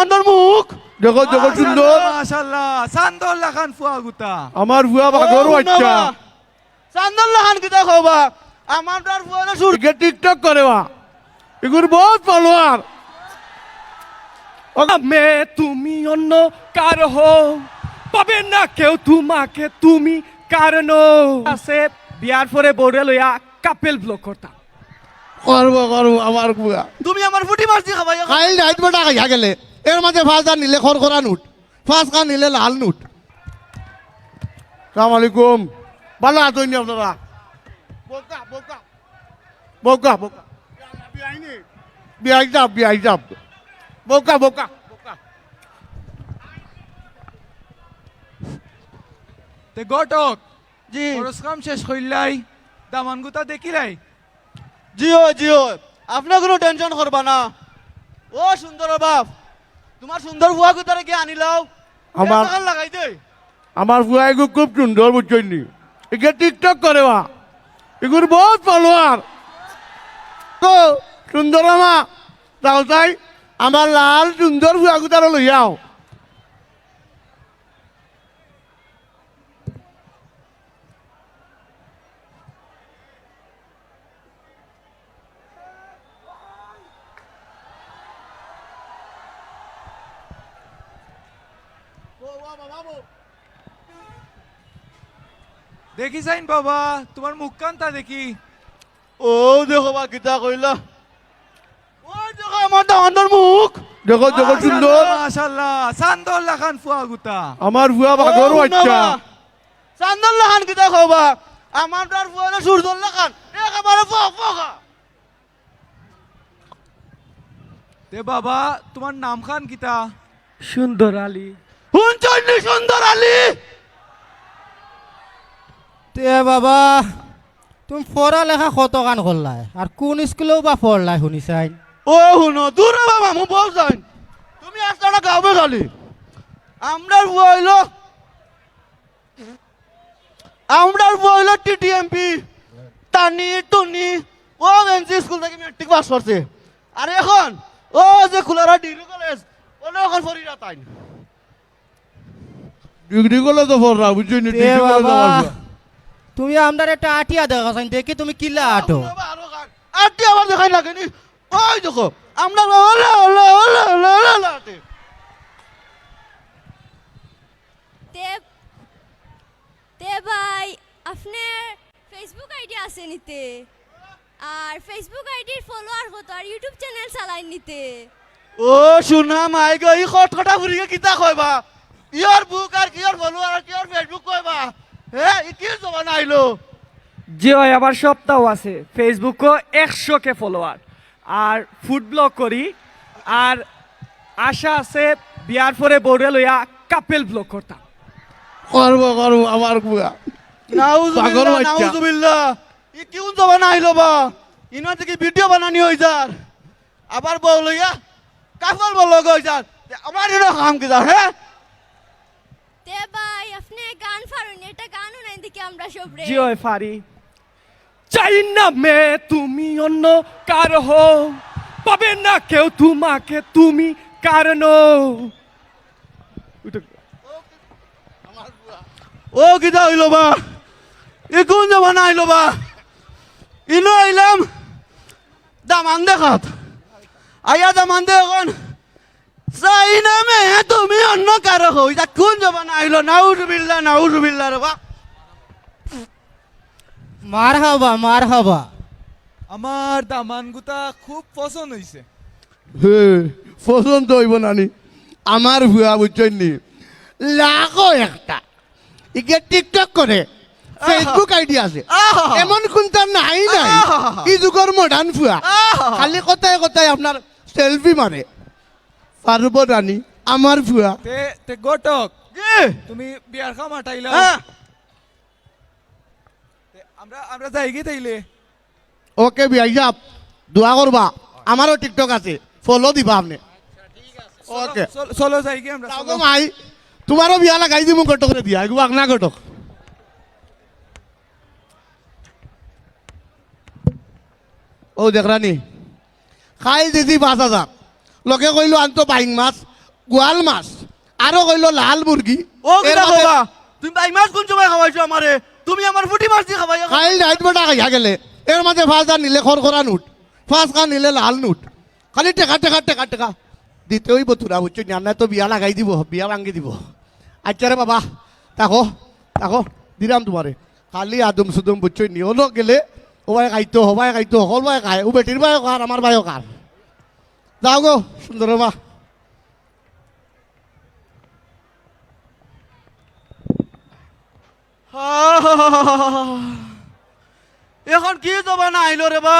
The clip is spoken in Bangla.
অন্তর মুখ। দেখো দেখো সুন্দর। মাশাআল্লাহ ফুয়া গুতা। আমার ভুয়া বাচ্চা। লাহান কিতা খবা আমার তার সুর। কে টিকটক করে বা। এগুর বহুত ফলোয়ার মে তুমি অন্য কার হও? পাবে না কেউ তোমাকে তুমি কারণ আছে বিয়ার পরে বৌরে লইয়া কাপেল ব্লক করতাম করব করব আমার তুমি আমার ফুটি মারছি খাবাই। খাইল রাইত খাইয়া গেলে। এর মাঝে ফাঁস আর নিলে খরখরা নুট ফাঁস খান নিলে লাল নুট। সালাম আলাইকুম। ভালো আছেন নি আপনারা? বোকা বোকা বোকা বোকা বিয়াই যাব বিয়াই যাব বোকা বোকা বোকা তে গটক জি। কাম শেষ কইলাই দামান গুতা দেখিলাই জিও জিও আপনার কোনো টেনশন করবা না। ও সুন্দর বাপ। তোমার সুন্দর বুয়া কোথায় কি আনিলাও। আমার- লাগাই দে। আমার ফুয়াইগু খুব সুন্দর বুঝছেন একে টিকটক করে বা এগুর বহুত ফলোয়ার তো সুন্দর আমা। তাও তাই আমার লাল সুন্দর ফুয়াগু তারা লইয়াও। দেখি যাইন বাবা তোমার মুখ কান্তা দেখি। ও দেখো বা কিতা কইলা। ও দেখো আমার দামন্দর মুখ। দেখো দেখো সুন্দর। মাশাআল্লাহ চান্দর লাখান ফুয়া গুতা। আমার ফুয়া বাঘর বাচ্চা। চান্দর লাখান কিতা খবা আমার তার ফুয়ারে সূর্য লাখান। একেবারে ফক ফকা তে বাবা তোমার নাম খান কিতা? সুন্দর আলী। নি সুন্দর আলী। তে বাবা তুমি পড়ালেখা কত গান করলাই? আর কোন স্কুলেও বা পড়লাই শুনিছাই? ও শুনো দূর বাবা মু বউ যাই। তুমি আসতে না গাবে খালি। আমরা হইল আমরা হইল টিটিএমপি। টানি টুনি ও এনসি স্কুল থেকে মেট্রিক পাস করছে। আর এখন ও যে খুলারা ডিগ্রি কলেজ ওলে এখন ফরিরা তাই। তুমি আমদার একটা আটিয়া দেখাছেন দেখি তুমি কিলা আটো আবার দেখাই ওই দেখো আমরা Ola Ola Ola Ola Ola তে তে ভাই ফেসবুক আইডি আছে নিতে আর ফেসবুক আইডির ফলোয়ার কত আর ইউটিউব চ্যানেল চালাই নিতে ও শুনা মাই গো ই খট খটা ফুরিকে কিতা কইবা? ইয়ার বুক আর কিয়ার ফলোয়ার আর কিয়ার ফেসবুক কইবা হে ই কি জবান আইলো? যে হয় আবার সপ্তাহ আছে। ফেসবুকও একশো কে ফলোয়ার। আর ফুড ব্লগ করি। আর আশা আছে বিয়ার পরে বৌরে লইয়া কাপেল ব্লগ করতাম। করব করব আমার পাগল নাউজুবিল্লাহ। ই কিউ জবান আইলো বা? ইনা থেকে ভিডিও বানানি হই যার। আবার বউ লইয়া কাফল বল গই যার। আমার এর কাম কি যার হ্যাঁ? ভাই গান পারেন এটা গানও নাই দেখি আমরা ফারি। চাই না মে তুমি অন্য কার হও পাবে না কেউ তোমাকে তুমি কারণ ও কিতা হইল বা? ই কোন জবান আইলো বা? ইনো আইলাম। দামান দেখাত আয়া দামান দে এখন। চাই না মে তুমি অন্য কারও হই যা কোন জবান আইলো নাউজুবিল্লাহ নাউজুবিল্লাহ রে বা মার হাবা মার হাবা। আমার দামান গুতা খুব পছন্দ হইছে। হে পছন্দ হইব নানি আমার ভুয়া বুঝছেন নি? লাখো একটা। ইকে টিকটক করে ফেসবুক আইডি আছে। এমন কোনটা নাই নাই। এই যুগর মডার্ন ফুয়া। খালি কথায় কথায় আপনার সেলফি মারে। পারব রানী আমার ফুয়া তে তে গটক তুমি বিয়ার খাম আটাইলা আমরা আমরা যাই কি তাইলে। ওকে বিয়াই সাপ দোয়া করবা আমারও টিকটক আছে ফলো দিবা আপনি। ওকে। চলো- যাই কি আমরা মাই তোমারও বিয়া লাগাই দিমু কটক করে দিয়া এগুলো আগনা কটক ও দেখ রানি খাই দিদি পাঁচ হাজার লোকে কইলো আনতো বাইং মাছ গোয়াল মাছ আরও কইল লাল মুরগি। ও কিটা মাঝে তুমি বাই মাছ কোন সময় খাওয়াইছো আমারে? তুমি আমার ফুটি মাছ দিয়ে খাওয়াই খাইল রাইত বেটা খাইয়া গেলে। এর মাঝে ফার্স্ট নিলে খরখরা নুট। খান নিলে লাল নুট। খালি টেকা টেকা টেকা টেকা। দিতে হইব তোরা বুঝছ না তো বিয়া লাগাই দিব বিয়া ভাঙ্গি দিব। আচ্ছা রে বাবা তাকো তাকো দিলাম তোমারে খালি আদম সুদম বুঝছ নি হলো গেলে ওবাই খাইতো হবাই খাইতো সকল বাই খায় ও বেটির বায়ো কার আমার বায়ো কার যাও গো সুন্দর মা এখন কি জবানা আইলো রে বা?